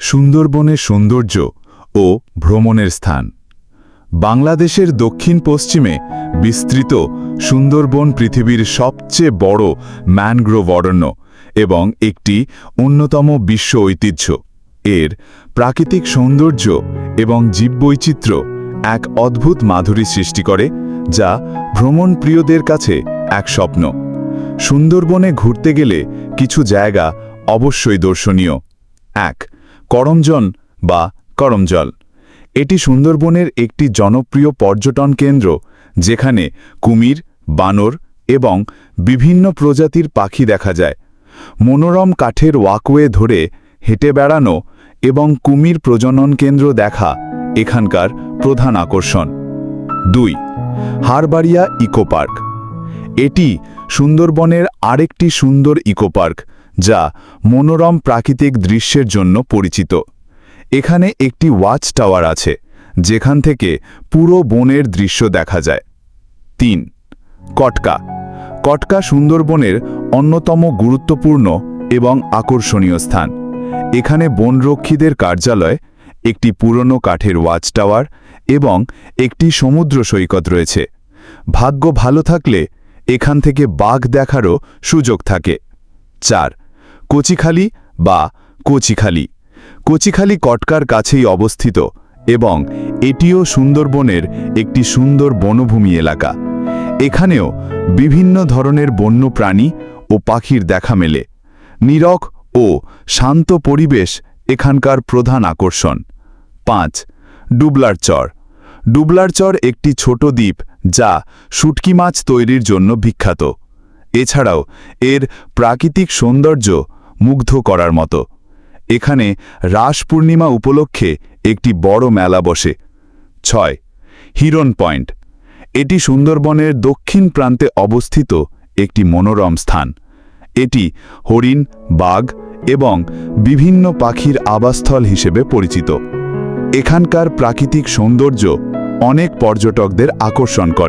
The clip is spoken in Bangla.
সুন্দরবনের সৌন্দর্য ও ভ্রমণের স্থান। বাংলাদেশের দক্ষিণ পশ্চিমে বিস্তৃত সুন্দরবন পৃথিবীর সবচেয়ে বড় ম্যানগ্রোভ অরণ্য এবং একটি অন্যতম বিশ্ব ঐতিহ্য। এর প্রাকৃতিক সৌন্দর্য এবং জীববৈচিত্র্য এক অদ্ভুত মাধুরী সৃষ্টি করে, যা ভ্রমণপ্রিয়দের কাছে এক স্বপ্ন। সুন্দরবনে ঘুরতে গেলে কিছু জায়গা অবশ্যই দর্শনীয়। এক করমজন বা করমজল। এটি সুন্দরবনের একটি জনপ্রিয় পর্যটন কেন্দ্র, যেখানে কুমির, বানর এবং বিভিন্ন প্রজাতির পাখি দেখা যায়। মনোরম কাঠের ওয়াকওয়ে ধরে হেঁটে বেড়ানো এবং কুমির প্রজনন কেন্দ্র দেখা এখানকার প্রধান আকর্ষণ। দুই হারবাড়িয়া ইকো পার্ক। এটি সুন্দরবনের আরেকটি সুন্দর ইকো পার্ক যা মনোরম প্রাকৃতিক দৃশ্যের জন্য পরিচিত। এখানে একটি ওয়াচ টাওয়ার আছে, যেখান থেকে পুরো বনের দৃশ্য দেখা যায়। তিন, কটকা। কটকা সুন্দরবনের অন্যতম গুরুত্বপূর্ণ এবং আকর্ষণীয় স্থান। এখানে বনরক্ষীদের কার্যালয়, একটি পুরনো কাঠের ওয়াচ টাওয়ার এবং একটি সমুদ্র সৈকত রয়েছে। ভাগ্য ভালো থাকলে এখান থেকে বাঘ দেখারও সুযোগ থাকে। চার কচিখালি বা কচিখালি। কচিখালি কটকার কাছেই অবস্থিত এবং এটিও সুন্দরবনের একটি সুন্দর বনভূমি এলাকা। এখানেও বিভিন্ন ধরনের বন্য প্রাণী ও পাখির দেখা মেলে। নীরব ও শান্ত পরিবেশ এখানকার প্রধান আকর্ষণ। পাঁচ ডুবলার চর ডুবলার চর একটি ছোট দ্বীপ যা শুটকি মাছ তৈরির জন্য বিখ্যাত। এছাড়াও এর প্রাকৃতিক সৌন্দর্য মুগ্ধ করার মতো। এখানে রাস পূর্ণিমা উপলক্ষে একটি বড় মেলা বসে। ছয় হিরন পয়েন্ট। এটি সুন্দরবনের দক্ষিণ প্রান্তে অবস্থিত একটি মনোরম স্থান। এটি হরিণ, বাঘ এবং বিভিন্ন পাখির আবাসস্থল হিসেবে পরিচিত। এখানকার প্রাকৃতিক সৌন্দর্য অনেক পর্যটকদের আকর্ষণ করে।